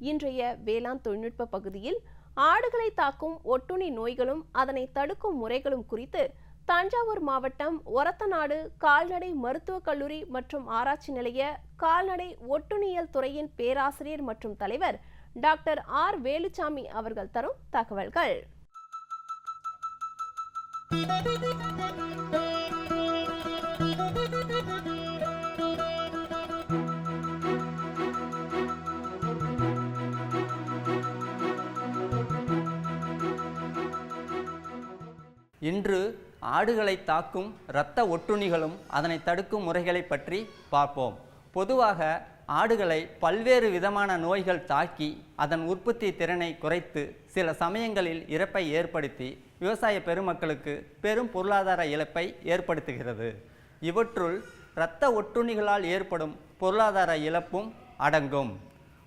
இன்றைய வேளாண் தொழில்நுட்ப பகுதியில் ஆடுகளை தாக்கும் ஒட்டுண்ணி நோய்களும் அதனை தடுக்கும் முறைகளும் குறித்து தஞ்சாவூர் மாவட்டம் ஒரத்தநாடு கால்நடை மருத்துவக் கல்லூரி மற்றும் ஆராய்ச்சி நிலைய கால்நடை ஒட்டுண்ணியல் துறையின் பேராசிரியர் மற்றும் தலைவர் டாக்டர் ஆர். வேலுச்சாமி அவர்கள் தரும் தகவல்கள். இன்று ஆடுகளை தாக்கும் இரத்த ஒட்டுண்ணிகளும் அதனை தடுக்கும் முறைகளை பற்றி பார்ப்போம். பொதுவாக ஆடுகளை பல்வேறு விதமான நோய்கள் தாக்கி அதன் உற்பத்தி திறனை குறைத்து சில சமயங்களில் இறப்பை ஏற்படுத்தி விவசாய பெருமக்களுக்கு பெரும் பொருளாதார இழப்பை ஏற்படுத்துகிறது. இவற்றுள் இரத்த ஒட்டுண்ணிகளால் ஏற்படும் பொருளாதார இழப்பும் அடங்கும்.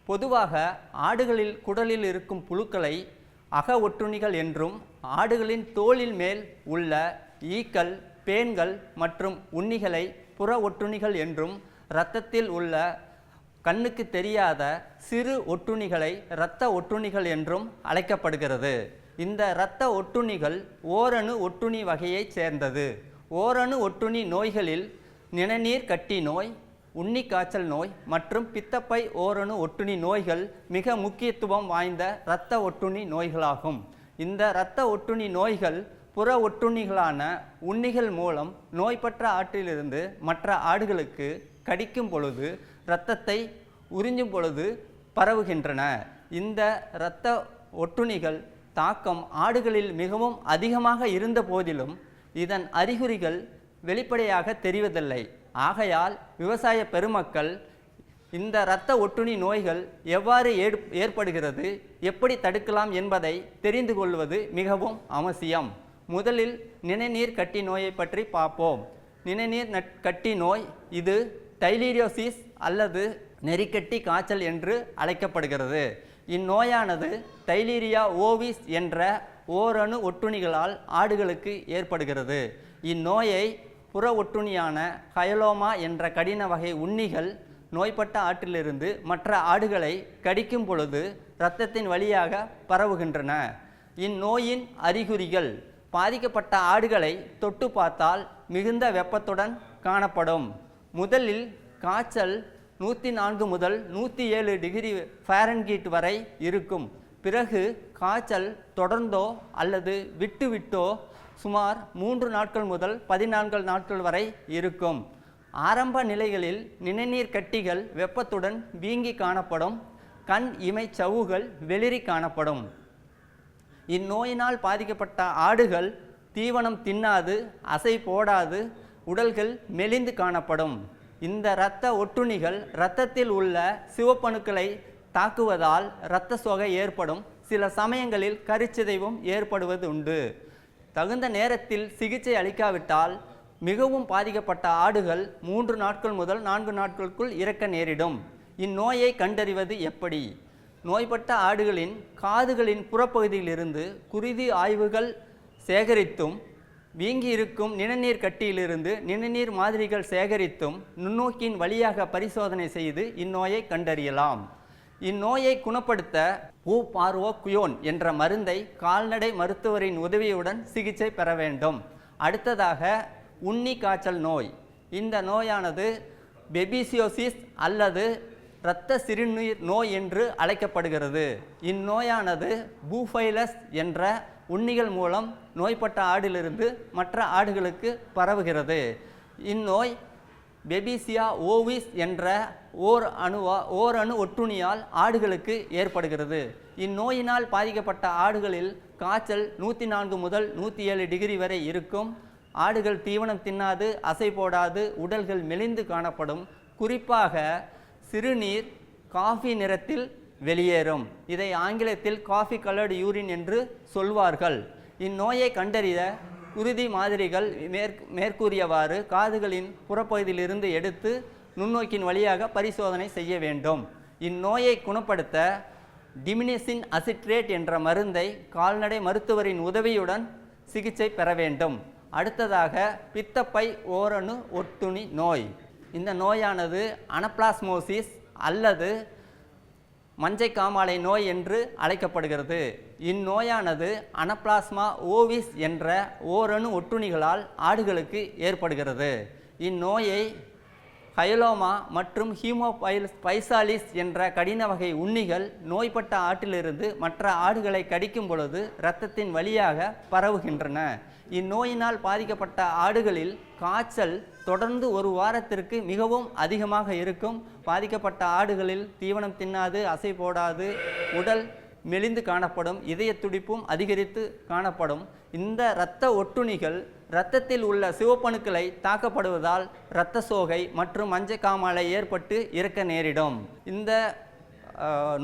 பொதுவாக ஆடுகளில் குடலில் இருக்கும் புழுக்களை அக ஒட்டுண்ணிகள் என்றும் ஆடுகளின் தோலில் மேல் உள்ள ஈக்கள் பேன்கள் மற்றும் உண்ணிகளை புற ஒட்டுண்ணிகள் என்றும் இரத்தத்தில் உள்ள கண்ணுக்கு தெரியாத சிறு ஒட்டுண்ணிகளை இரத்த ஒட்டுண்ணிகள் என்றும் அழைக்கப்படுகிறது. இந்த இரத்த ஒட்டுண்ணிகள் ஓரணு ஒட்டுண்ணி வகையைச் சேர்ந்தது. ஓரணு ஒட்டுண்ணி நோய்களில் நிணநீர் கட்டி நோய் உண்ணி காய்ச்சல் நோய் மற்றும் பித்தப்பை ஓரணு ஒட்டுணி நோய்கள் மிக முக்கியத்துவம் வாய்ந்த இரத்த ஒட்டுணி நோய்களாகும். இந்த இரத்த ஒட்டுணி நோய்கள் புற ஒட்டுண்ணிகளான உண்ணிகள் மூலம் நோய்பற்ற ஆற்றிலிருந்து மற்ற ஆடுகளுக்கு கடிக்கும் பொழுது இரத்தத்தை உறிஞ்சும் பொழுது பரவுகின்றன. இந்த இரத்த ஒட்டுணிகள் தாக்கம் ஆடுகளில் மிகவும் அதிகமாக இருந்த போதிலும் இதன் அறிகுறிகள் வெளிப்படையாக தெரிவதில்லை. ஆகையால் விவசாய பெருமக்கள் இந்த இரத்த ஒட்டுணி நோய்கள் எவ்வாறு ஏற்- ஏற்படுகிறது எப்படி தடுக்கலாம் என்பதை தெரிந்து கொள்வது மிகவும் அவசியம். முதலில் நிணநீர் கட்டி நோயை பற்றி பார்ப்போம். நிணநீர் நட்- கட்டி நோய் இது டைலீரியோசிஸ் அல்லது நெறிக்கட்டி காய்ச்சல் என்று அழைக்கப்படுகிறது. இந்நோயானது டைலீரியா ஓவிஸ் என்ற ஓரணு ஒட்டுணிகளால் ஆடுகளுக்கு ஏற்படுகிறது. இந்நோயை புற ஒட்டுண்ணியான ஹயலோமா என்ற கடின வகை உண்ணிகள் நோய்பட்ட ஆற்றிலிருந்து மற்ற ஆடுகளை கடிக்கும் பொழுது இரத்தத்தின் வழியாக பரவுகின்றன. இந்நோயின் அறிகுறிகள் பாதிக்கப்பட்ட ஆடுகளை தொட்டு பார்த்தால் மிகுந்த வெப்பத்துடன் காணப்படும். முதலில் காய்ச்சல் நூற்றி நான்கு முதல் நூற்றி ஏழு டிகிரி ஃபாரன்ஹீட் வரை இருக்கும். பிறகு காய்ச்சல் தொடர்ந்தோ அல்லது விட்டு விட்டோ சுமார் மூன்று நாட்கள் முதல் பதினான்கு நாட்கள் வரை இருக்கும். ஆரம்ப நிலைகளில் நிணநீர் கட்டிகள் வெப்பத்துடன் வீங்கி காணப்படும். கண் இமை சவ்வுகள் வெளிரி காணப்படும். இந்நோயினால் பாதிக்கப்பட்ட ஆடுகள் தீவனம் தின்னாது அசை போடாது உடல்கள் மெலிந்து காணப்படும். இந்த இரத்த ஒட்டுண்ணிகள் இரத்தத்தில் உள்ள சிவப்பணுக்களை தாக்குவதால் இரத்த சோகை ஏற்படும். சில சமயங்களில் கருச்சிதைவும் ஏற்படுவது உண்டு தகுந்த நேரத்தில் சிகிச்சை அளிக்காவிட்டால் மிகவும் பாதிக்கப்பட்ட ஆடுகள் மூன்று நாட்கள் முதல் நான்கு நாட்களுக்குள் இறக்க நேரிடும். இந்நோயை கண்டறிவது எப்படி? நோய்பட்ட ஆடுகளின் காதுகளின் புறப்பகுதியிலிருந்து குருதி ஆய்வுகள் சேகரித்தும் வீங்கியிருக்கும் நிணநீர் கட்டியிலிருந்து நிணநீர் மாதிரிகள் சேகரித்தும் நுண்ணோக்கின் வழியாக பரிசோதனை செய்து இந்நோயை கண்டறியலாம். இந்நோயை குணப்படுத்த பூ பார்வோ குயோன் என்ற மருந்தை கால்நடை மருத்துவரின் உதவியுடன் சிகிச்சை பெற வேண்டும். அடுத்ததாக உண்ணி காய்ச்சல் நோய். இந்த நோயானது பெபிசியோசிஸ் அல்லது இரத்த சிறுநீர் நோய் என்று அழைக்கப்படுகிறது. இந்நோயானது பூஃபைலஸ் என்ற உண்ணிகள் மூலம் நோய்பட்ட ஆடிலிருந்து மற்ற ஆடுகளுக்கு பரவுகிறது. இந்நோய் பெபிசியா ஓவிஸ் என்ற ஓர் அணுவா ஓர் அணு ஒட்டுணியால் ஆடுகளுக்கு ஏற்படுகிறது. இந்நோயினால் பாதிக்கப்பட்ட ஆடுகளில் காய்ச்சல் நூற்றி நான்கு முதல் நூற்றி ஏழு டிகிரி வரை இருக்கும். ஆடுகள் தீவனம் தின்னாது அசை போடாது உடல்கள் மெலிந்து காணப்படும். குறிப்பாக சிறுநீர் காஃபி நிறத்தில் வெளியேறும். இதை ஆங்கிலத்தில் காஃபி கலர்டு யூரின் என்று சொல்வார்கள். இந்நோயை கண்டறிய குருதி மாதிரிகள் மேற் மேற்கூறியவாறு காதுகளின் புறப்பகுதியிலிருந்து எடுத்து நுண்ணோக்கின் வழியாக பரிசோதனை செய்ய வேண்டும். இந்நோயை குணப்படுத்த டிமினிசின் அசிட்ரேட் என்ற மருந்தை கால்நடை மருத்துவரின் உதவியுடன் சிகிச்சை பெற வேண்டும். அடுத்ததாக பித்தப்பை ஓரணு ஒட்டுணி நோய். இந்த நோயானது அனப்ளாஸ்மோசிஸ் அல்லது மஞ்சை காமாலை நோய் என்று அழைக்கப்படுகிறது. இந்நோயானது அனப்ளாஸ்மா ஓவிஸ் என்ற ஓரணு ஒட்டுண்ணிகளால் ஆடுகளுக்கு ஏற்படுகிறது. இந்நோயை ஹைலோமா மற்றும் ஹீமோபைல் பைசாலிஸ் என்ற கடின வகை உண்ணிகள் நோய்பட்ட ஆட்டிலிருந்து மற்ற ஆடுகளை கடிக்கும் பொழுது இரத்தத்தின் வழியாக பரவுகின்றன. இந்நோயினால் பாதிக்கப்பட்ட ஆடுகளில் காய்ச்சல் தொடர்ந்து ஒரு வாரத்திற்கு மிகவும் அதிகமாக இருக்கும். பாதிக்கப்பட்ட ஆடுகளில் தீவனம் தின்னாது அசை போடாது உடல் மெலிந்து காணப்படும் இதய துடிப்பும் அதிகரித்து காணப்படும். இந்த இரத்த ஒட்டுணிகள் இரத்தத்தில் உள்ள சிவப்பணுக்களை தாக்கப்படுவதால் இரத்த சோகை மற்றும் மஞ்சள் காமாலை ஏற்பட்டு இறக்க நேரிடும். இந்த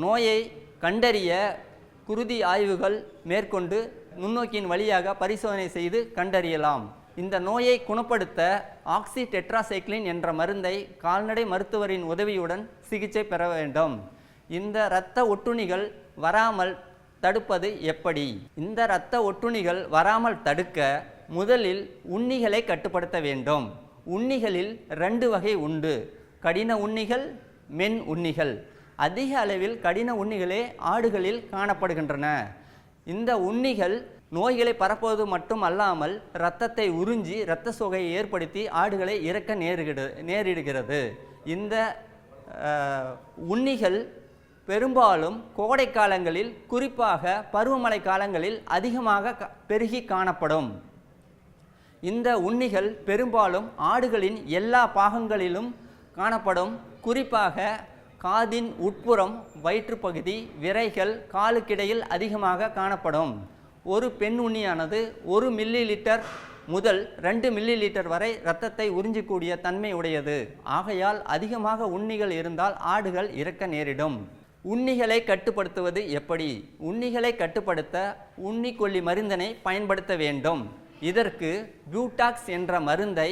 நோயை கண்டறிய குருதி ஆய்வுகள் மேற்கொண்டு நுண்ணோக்கியின் வழியாக பரிசோதனை செய்து கண்டறியலாம். இந்த நோயை குணப்படுத்த ஆக்சி டெட்ராசைக்ளின் என்ற மருந்தை கால்நடை மருத்துவரின் உதவியுடன் சிகிச்சை பெற வேண்டும். இந்த இரத்த ஒட்டுண்ணிகள் வராமல் தடுப்பது எப்படி? இந்த இரத்த ஒட்டுண்ணிகள் வராமல் தடுக்க முதலில் உண்ணிகளை கட்டுப்படுத்த வேண்டும். உண்ணிகளில் ரெண்டு வகை உண்டு. கடின உண்ணிகள் மென் உண்ணிகள். அதிக அளவில் கடின உண்ணிகளே ஆடுகளில் காணப்படுகின்றன. இந்த உண்ணிகள் நோய்களை பரப்புவது மட்டும் அல்லாமல் இரத்தத்தை உறிஞ்சி இரத்த சோகையை ஏற்படுத்தி ஆடுகளை இறக்க நேருகிறது நேரிடுகிறது. இந்த உண்ணிகள் பெரும்பாலும் கோடை காலங்களில் குறிப்பாக பருவமழை காலங்களில் அதிகமாக பெருகி காணப்படும். இந்த உண்ணிகள் பெரும்பாலும் ஆடுகளின் எல்லா பாகங்களிலும் காணப்படும். குறிப்பாக காதின் உட்புறம் வயிற்றுப்பகுதி விரைகள் காலுக்கிடையில் அதிகமாக காணப்படும். ஒரு பெண் உண்ணியானது ஒரு மில்லி லிட்டர் முதல் ரெண்டு மில்லி லிட்டர் வரை இரத்தத்தை உறிஞ்சக்கூடிய தன்மை உடையது. ஆகையால் அதிகமாக உண்ணிகள் இருந்தால் ஆடுகள் இறக்க நேரிடும். உண்ணிகளை கட்டுப்படுத்துவது எப்படி? உண்ணிகளை கட்டுப்படுத்த உண்ணிக்கொல்லி மருந்தினை பயன்படுத்த வேண்டும். இதற்கு பியூட்டாக்ஸ் என்ற மருந்தை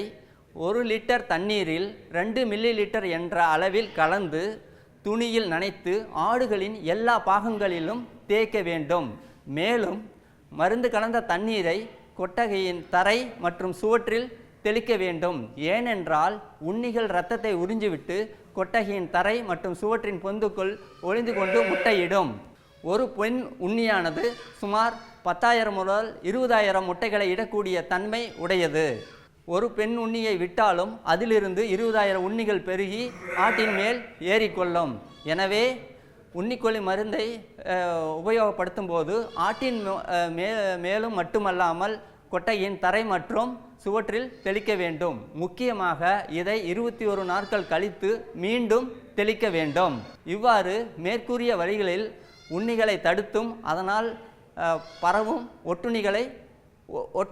ஒரு லிட்டர் தண்ணீரில் ரெண்டு மில்லி லிட்டர் என்ற அளவில் கலந்து துணியில் நனைத்து ஆடுகளின் எல்லா பாகங்களிலும் தேய்க்க வேண்டும். மேலும் மருந்து கலந்த தண்ணீரை கொட்டகையின் தரை மற்றும் சுவற்றில் தெளிக்க வேண்டும். ஏனென்றால் உண்ணிகள் இரத்தத்தை உறிஞ்சிவிட்டு கொட்டகையின் தரை மற்றும் சுவற்றின் பொந்துக்குள் ஒளிந்து கொண்டு முட்டையிடும். ஒரு பெண் உண்ணியானது சுமார் பத்தாயிரம் முதல் இருபதாயிரம் முட்டைகளை இடக்கூடிய தன்மை உடையது. ஒரு பெண் உண்ணியை விட்டாலும் அதிலிருந்து இருபதாயிரம் உண்ணிகள் பெருகி ஆட்டின் மேல் ஏறிக்கொள்ளும். எனவே உன்னிக்கொல்லி மருந்தை உபயோகப்படுத்தும் போது ஆட்டின் மே மேலும் மட்டுமல்லாமல் கொட்டையின் தரை மற்றும் சுவற்றில் தெளிக்க வேண்டும். முக்கியமாக இதை இருபத்தி ஒரு நாட்கள் கழித்து மீண்டும் தெளிக்க வேண்டும். இவ்வாறு மேற்கூறிய வழிகளில் உண்ணிகளை தடுத்தும் அதனால் பரவும் ஒட்டுண்ணிகளை ஒ-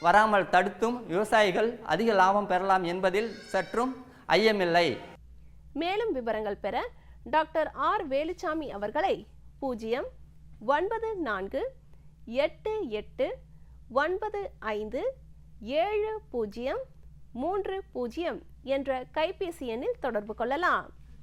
வராமல் தடுத்தும் விவசாயிகள் அதிக லாபம் பெறலாம் என்பதில் சற்றும் ஐயமில்லை. மேலும் விவரங்கள் பெற டாக்டர் ஆர் வேலுச்சாமி அவர்களை பூஜ்ஜியம் ஒன்பது நான்கு எட்டு எட்டு ஒன்பது ஐந்து ஏழு பூஜ்ஜியம் மூன்று பூஜ்ஜியம் என்ற கைபேசி எண்ணில் தொடர்பு கொள்ளலாம்.